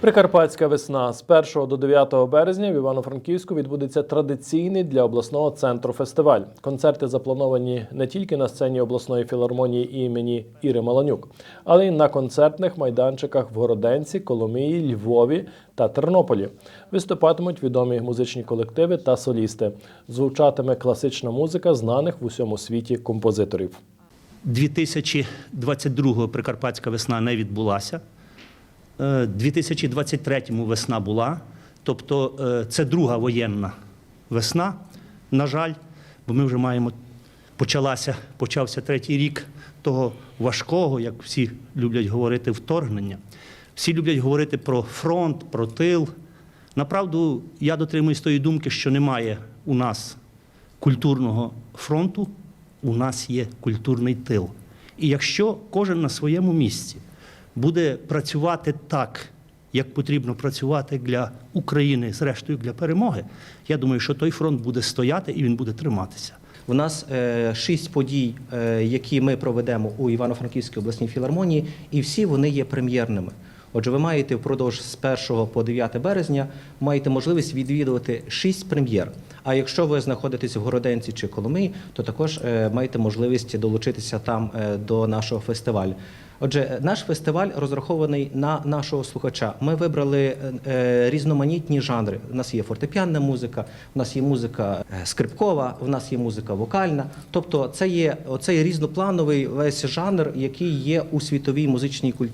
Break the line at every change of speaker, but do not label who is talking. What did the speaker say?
Прикарпатська весна з 1 до 9 березня в Івано-Франківську відбудеться традиційний для обласного центру фестиваль. Концерти заплановані не тільки на сцені обласної філармонії імені Іри Маланюк, але й на концертних майданчиках в Городенці, Коломиї, Львові та Тернополі. Виступатимуть відомі музичні колективи та солісти. Звучатиме класична музика знаних в усьому світі композиторів.
2022 Прикарпатська весна не відбулася. Е, 2023 весна була. Тобто е, це друга воєнна весна, на жаль, бо ми вже маємо почалася, почався третій рік того важкого, як всі люблять говорити, вторгнення. Всі люблять говорити про фронт, про тил. Направду, я дотримуюсь тої думки, що немає у нас культурного фронту, у нас є культурний тил. І якщо кожен на своєму місці буде працювати так, як потрібно працювати для України, зрештою для перемоги, я думаю, що той фронт буде стояти і він буде триматися.
У нас е, шість подій, е, які ми проведемо у Івано-Франківській обласній філармонії, і всі вони є прем'єрними. Отже, ви маєте впродовж з 1 по 9 березня маєте можливість відвідувати шість прем'єр. А якщо ви знаходитесь в Городенці чи Коломиї, то також е, маєте можливість долучитися там е, до нашого фестивалю. Отже, е, наш фестиваль розрахований на нашого слухача. Ми вибрали різноманітні жанри. У нас є фортепіанна музика, у нас є музика скрипкова, у нас є музика вокальна. Тобто, це є оцей різноплановий весь жанр, який є у світовій музичній культурі.